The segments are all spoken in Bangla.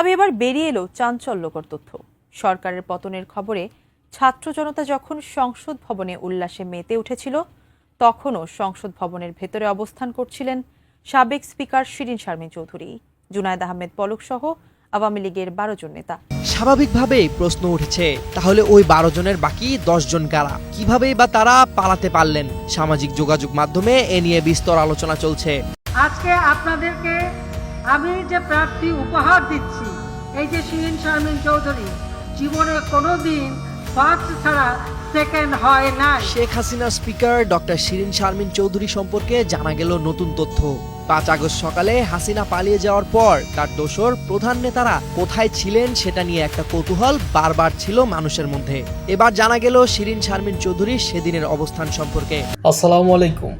তবে এবার বেরিয়ে এলো চাঞ্চল্যকর তথ্য। সরকারের পতনের খবরে ছাত্র জনতা যখন সংসদ ভবনে উল্লাসে মেতে উঠেছিল তখনও সংসদ ভবনের ভেতরে অবস্থান করছিলেন সাবেক স্পিকার শিরিন শারমিন চৌধুরী জুনায়দ আহমেদ পলক সহ আওয়ামী লীগের বারো জন নেতা। স্বাভাবিকভাবেই প্রশ্ন উঠেছে তাহলে ওই বারো জনের বাকি দশ জন কারা? কিভাবেই বা তারা পালাতে পারলেন? সামাজিক যোগাযোগ মাধ্যমে এ নিয়ে বিস্তর আলোচনা চলছে। আজকে আপনাদেরকে আমি যে প্রার্থী উপহার দিচ্ছি এই যে শিরিন শারমিন চৌধুরী জীবনে কোনোদিন ফার্স্ট ছাড়া সেকেন্ড হয় নাই। শেখ হাসিনা স্পিকার ডক্টর শিরিন শারমিন চৌধুরী সম্পর্কে জানা গেল নতুন তথ্য। পাঁচ আগস্ট সকালে হাসিনা পালিয়ে যাওয়ার পর তার দোসর প্রধান নেতারা কোথায় ছিলেন সেটা নিয়ে একটা কৌতূহল বারবার ছিল মানুষের মধ্যে। এবার জানা গেল শিরিন শারমিন চৌধুরী সেদিনের অবস্থান সম্পর্কে। আসসালামু আলাইকুম।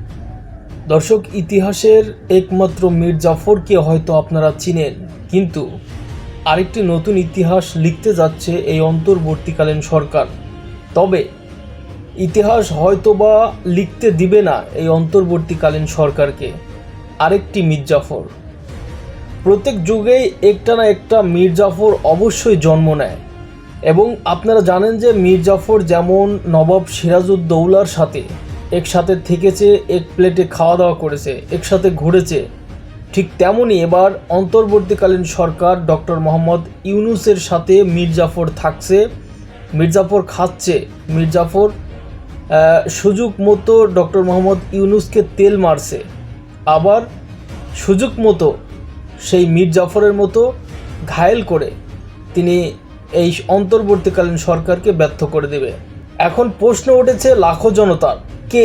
দর্শক ইতিহাসের একমাত্র মীর জাফরকে হয়তো আপনারা চিনেন কিন্তু আরেকটি নতুন ইতিহাস লিখতে যাচ্ছে এই অন্তর্বর্তীকালীন সরকার। তবে ইতিহাস হয়তোবা লিখতে দিবে না এই অন্তর্বর্তীকালীন সরকারকে। আরেকটি মীর জাফর প্রত্যেক যুগেই একটা না একটা মীর জাফর অবশ্যই জন্ম নেয়। এবং আপনারা জানেন যে মীর জাফর যেমন নবাব সিরাজউদ্দৌলার সাথে একসাথে থেকেছে, এক প্লেটে খাওয়া দাওয়া করেছে, একসাথে ঘুরেছে ঠিক তেমনই এবার অন্তর্বর্তীকালীন সরকার ডক্টর মোহাম্মদ ইউনুসের সাথে মীর জাফর থাকছে। মীর জাফর খাচ্ছে। মীর জাফর সুযোগ মতো ডক্টর মোহাম্মদ ইউনুসকে তেল মারছে। আবার সুযোগ মতো সেই মীর জাফরের মতো ঘায়েল করে তিনি এই অন্তর্বর্তীকালীন সরকারকে ব্যর্থ করে দেবে। এখন প্রশ্ন উঠেছে লাখো জনতার, কে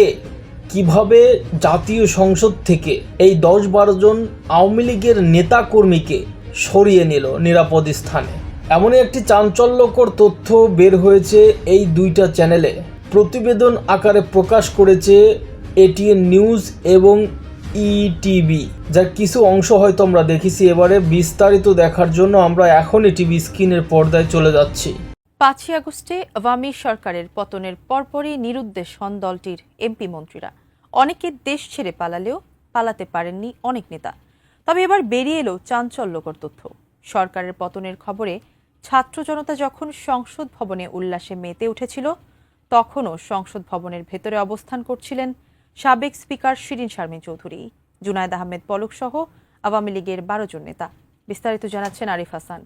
কীভাবে জাতীয় সংসদ থেকে এই দশ বারো জন আওয়ামী লীগের নেতাকর্মীকে সরিয়ে নিল নিরাপদ স্থানে? এমনই একটি চাঞ্চল্যকর তথ্য বের হয়েছে এই দুইটা চ্যানেলে। প্রতিবেদন আকারে প্রকাশ করেছে এটিএন নিউজ এবং ইটিভি যার কিছু অংশ হয়তো আমরা দেখেছি এবারে, বিস্তারিত দেখার জন্য আমরা এখনই টিভি স্ক্রিনের পর্দায় চলে যাচ্ছি। পাঁচই আগস্টে আওয়ামী সরকারের পতনের পরপরই নিরুদ্দেশ হন দলটির এমপি মন্ত্রীরা। অনেকে দেশ ছেড়ে পালালেও পালাতে পারেননি অনেক নেতা। তবে এবার বেরিয়ে এলো চাঞ্চল্যকর তথ্য। সরকারের পতনের খবরে ছাত্র জনতা যখন সংসদ ভবনে উল্লাসে মেতে উঠেছিল, তখনও সংসদ ভবনের ভেতরে অবস্থান করছিলেন সাবেক স্পিকার শিরিন শারমিন চৌধুরী, জুনায়দ আহমেদ পলক সহ আওয়ামী লীগের বারো জন নেতা। বিস্তারিত জানাচ্ছেন আরিফ হাসান।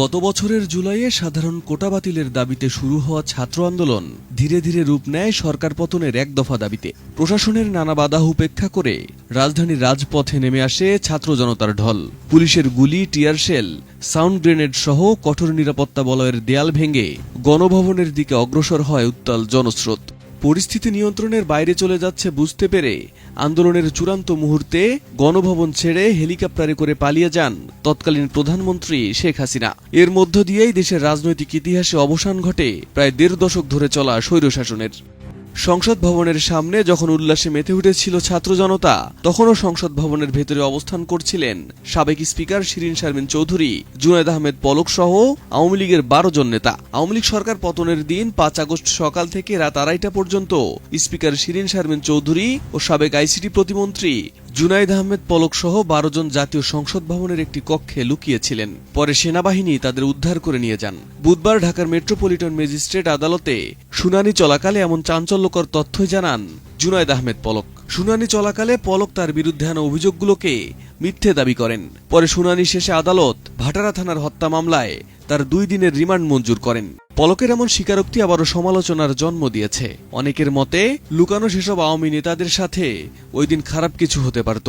গত বছরের জুলাইয়ে সাধারণ কোটা বাতিলের দাবিতে শুরু হওয়া ছাত্র আন্দোলন ধীরে ধীরে রূপ নেয় সরকার পতনের এক দফা দাবিতে। প্রশাসনের নানা বাধা উপেক্ষা করে রাজধানীর রাজপথে নেমে আসে ছাত্র জনতার ঢল। পুলিশের গুলি, টিয়ার শেল, সাউন্ড গ্রেনেড সহ কঠোর নিরাপত্তা বলয়ের দেয়াল ভেঙে গণভবনের দিকে অগ্রসর হয় উত্তাল জনস্রোত। পরিস্থিতি নিয়ন্ত্রণের বাইরে চলে যাচ্ছে বুঝতে পেরে আন্দোলনের চূড়ান্ত মুহূর্তে গণভবন ছেড়ে হেলিকপ্টারে করে পালিয়ে যান তৎকালীন প্রধানমন্ত্রী শেখ হাসিনা। এর মধ্য দিয়েই দেশের রাজনৈতিক ইতিহাসে অবসান ঘটে প্রায় দেড় দশক ধরে চলা স্বৈরশাসনের। সংসদ ভবনের সামনে যখন উল্লাসে মেতে উঠেছিল ছাত্র জনতা, তখনও সংসদ ভবনের ভেতরে অবস্থান করছিলেন সাবেক স্পিকার শিরিন শারমিন চৌধুরী, জুনায়দ আহমেদ পলক সহ আওয়ামী লীগের বারো জন নেতা। আওয়ামী লীগ সরকার পতনের দিন পাঁচ আগস্ট সকাল থেকে রাত আড়াইটা পর্যন্ত স্পিকার শিরিন শারমিন চৌধুরী ও সাবেক আইসিটি প্রতিমন্ত্রী জুনাইদ আহমেদ পলক সহ বারো জন জাতীয় সংসদ ভবনের একটি কক্ষে লুকিয়েছিলেন। পরে সেনাবাহিনী তাদের উদ্ধার করে নিয়ে যান। বুধবার ঢাকার মেট্রোপলিটন ম্যাজিস্ট্রেট আদালতে শুনানি চলাকালে এমন চাঞ্চল্যকর তথ্যই জানান জুনাইদ আহমেদ পলক। শুনানি চলাকালে পলক তার বিরুদ্ধে আনা অভিযোগগুলোকে মিথ্যে দাবি করেন। পরে শুনানি শেষে আদালত ভাটারা থানার হত্যা মামলায় তার দুই দিনের রিমান্ড মঞ্জুর করেন। পলকের এমন স্বীকারোক্তি আবারও সমালোচনার জন্ম দিয়েছে। অনেকের মতে, লুকানো সেসব আওয়ামী নেতাদের সাথে ওই দিন খারাপ কিছু হতে পারত।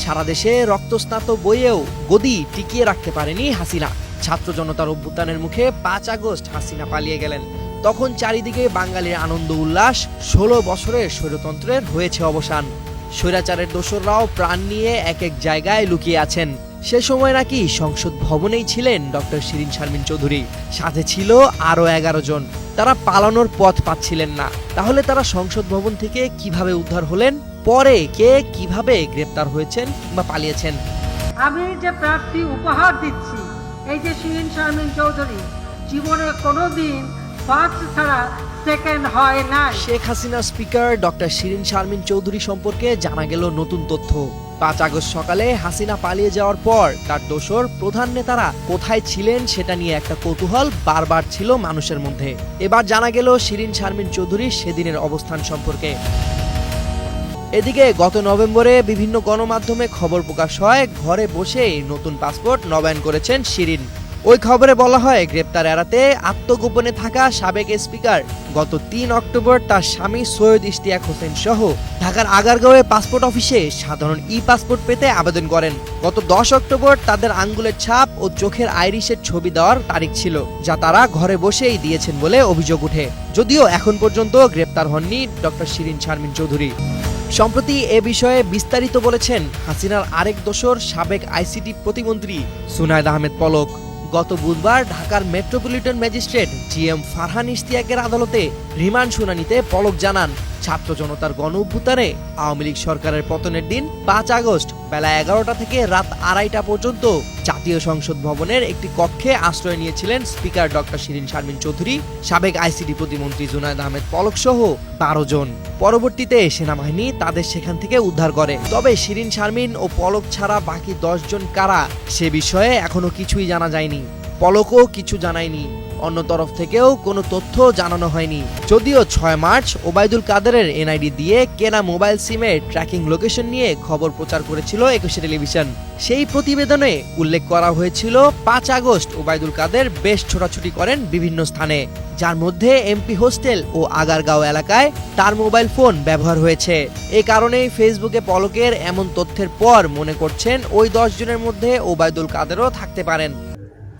সারা দেশে রক্তস্নাত বইয়েও গদি টিকিয়ে রাখতে পারেনি হাসিনা। ছাত্র জনতার অভ্যুত্থানের মুখে পাঁচ আগস্ট হাসিনা পালিয়ে গেলেন। তখন চারিদিকে বাঙালির আনন্দ উল্লাস, ষোলো বছরের স্বৈরতন্ত্রের হয়েছে অবসান। স্বৈরাচারের দোসররাও প্রাণ নিয়ে এক এক জায়গায় লুকিয়ে আছেন। সে সময় নাকি সংসদ ভবনেই ছিলেন ডক্টর শিরিন শারমিন চৌধুরী। সাথে ছিল আরও এগারো জন। তারা পালানোর পথ পাচ্ছিলেন না। তাহলে তারা সংসদ ভবন থেকে কীভাবে উদ্ধার হলেন? পরে কে কীভাবে গ্রেপ্তার হয়েছেন বা পালিয়েছেন? আমি যে প্রার্থী উপহার দিচ্ছি এই যে শিরিন শারমিন চৌধুরী জীবনে কোনোদিন ফার্স্ট ছাড়া সেকেন্ড হয় নাই। শেখ হাসিনা স্পিকার ডক্টর শিরিন শারমিন চৌধুরী সম্পর্কে জানা গেল নতুন তথ্য। পাঁচ আগস্ট সকালে হাসিনা পালিয়ে যাওয়ার পর তার দোসর প্রধান নেতারা কোথায় ছিলেন সেটা নিয়ে একটা কৌতূহল বারবার ছিল মানুষের মধ্যে। এবার জানা গেল শিরিন শারমিন চৌধুরী সেদিনের অবস্থান সম্পর্কে। এদিকে গত নভেম্বরে বিভিন্ন গণমাধ্যমে খবর প্রকাশ হয়, ঘরে বসেই নতুন পাসপোর্ট নবায়ন করেছেন শিরিন। ওই খবরে বলা হয়, গ্রেপ্তার এড়াতে আত্মগোপনে থাকা সাবেক স্পিকার গত তিন অক্টোবর তার স্বামী সৈয়দ ইশতিয়াক হোসেন সহ ঢাকার আগারগাঁওয়ে পাসপোর্ট অফিসে সাধারণ ই পাসপোর্ট পেতে আবেদন করেন। গত দশ অক্টোবর তাদের আঙ্গুলের ছাপ ও চোখের আইরিশের ছবি দেওয়ার তারিখ ছিল, যা তারা ঘরে বসেই দিয়েছেন বলে অভিযোগ ওঠে। যদিও এখন পর্যন্ত গ্রেপ্তার হননি ডক্টর শিরিন শারমিন চৌধুরী। সম্প্রতি এ বিষয়ে বিস্তারিত বলেছেন হাসিনার আরেক দোসর সাবেক আইসিটি প্রতিমন্ত্রী সুনায়দ আহমেদ পলক। গত বুধবার ঢাকার metropolitan magistrate G M Farhan ইশতিয়াকের আদালতে রিমান্ড শুনানিতে পলক জানান। ছাত্র জনতার গণ অভ্যুত্থানে আওয়ামী লীগ সরকারের পতনের দিন পাঁচ আগস্ট বেলা এগারোটা থেকে রাত আড়াইটা পর্যন্ত জাতীয় সংসদ ভবনের একটি কক্ষে আশ্রয় নিয়েছিলেন স্পিকার ডক্টর শিরিন শারমিন চৌধুরী, সাবেক আইসিডি প্রতিমন্ত্রী জুনায়দ আহমেদ পলক সহ বারো জন। পরবর্তীতে সেনাবাহিনী তাদের সেখান থেকে উদ্ধার করে। তবে শিরিন শারমিন ও পলক ছাড়া বাকি দশ জন কারা, সে বিষয়ে এখনও কিছুই জানা যায়নি। পলকও কিছু জানায়নি। অন্য তরফ থেকেও কোনো তথ্য জানানো হয়নি। যদিও ছয় মার্চ ওবায়দুল কাদেরের এনআইডি দিয়ে কেনা মোবাইল সিমের ট্র্যাকিং লোকেশন নিয়ে খবর প্রচার করেছিল একুশে টেলিভিশন। সেই প্রতিবেদনে উল্লেখ করা হয়েছিল, পাঁচ আগস্ট ওবায়দুল কাদের বেশ ছোটাছুটি করেন বিভিন্ন স্থানে। যার মধ্যে এমপি হোস্টেল ও আগারগাঁও এলাকায় তার মোবাইল ফোন ব্যবহার হয়েছে। এ কারণেই ফেসবুকে পলকের এমন তথ্যের পর মনে করছেন ওই দশ জনের মধ্যে ওবায়দুল কাদেরও থাকতে পারেন।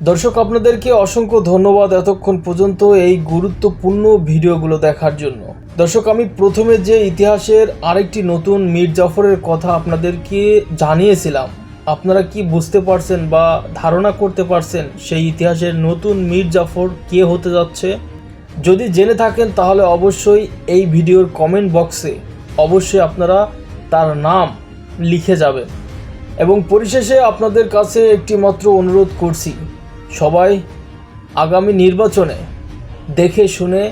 দর্শক, আপনাদেরকে অসংখ্য ধন্যবাদ এতক্ষণ পর্যন্ত এই গুরুত্বপূর্ণ ভিডিওগুলো দেখার জন্য। দর্শক, আমি প্রথমে যে ইতিহাসের আরেকটি নতুন মীর জাফরের কথা আপনাদেরকে জানিয়েছিলাম, আপনারা কি বুঝতে পারছেন বা ধারণা করতে পারছেন সেই ইতিহাসের নতুন মীর জাফর কে হতে যাচ্ছে? যদি জেনে থাকেন, তাহলে অবশ্যই এই ভিডিওর কমেন্ট বক্সে অবশ্যই আপনারা তার নাম লিখে যাবেন। এবং পরিশেষে আপনাদের কাছে একটি মাত্র অনুরোধ করছি সবাই আগামী নির্বাচনে দেখে শুনে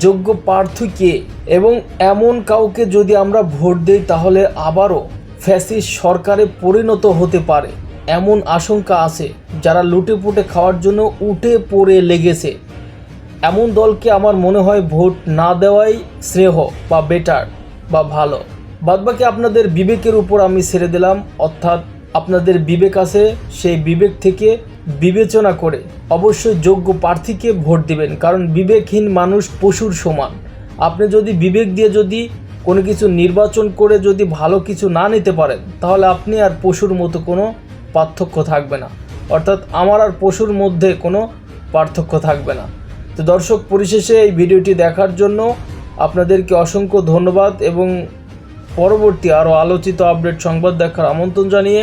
যোগ্য প্রার্থী কে? এবং এমন কাউকে যদি আমরা ভোট দিই, তাহলে আবারও ফ্যাসিস্ট সরকারে পরিণত হতে পারে। এমন আশঙ্কা আছে, যারা লুটে পুটে খাওয়ার জন্য উঠে পড়ে লেগেছে। এমন দলকে আমার মনে হয় ভোট না দেওয়াই শ্রেয় বা বেটার বা ভালো। বাদবাকি আপনাদের বিবেকের উপর আমি ছেড়ে দিলাম। অর্থাৎ আপনাদের বিবেক আছে, সেই বিবেক থেকে বিবেচনা করে অবশ্যই যোগ্য প্রার্থীকে ভোট দিবেন, কারণ বিবেকহীন মানুষ পশুর সমান। আপনি যদি বিবেক দিয়ে যদি কোনো কিছু নির্বাচন করে যদি ভালো কিছু না নিতে পারেন, তাহলে আপনি আর পশুর মতো কোনো পার্থক্য থাকবে না। অর্থাৎ আমার আর পশুর মধ্যে কোনো পার্থক্য থাকবে না। তো দর্শক, পরিশেষে এই ভিডিওটি দেখার জন্য আপনাদেরকে অসংখ্য ধন্যবাদ এবং পরবর্তী আরও আলোচিত আপডেট সংবাদ দেখার আমন্ত্রণ জানিয়ে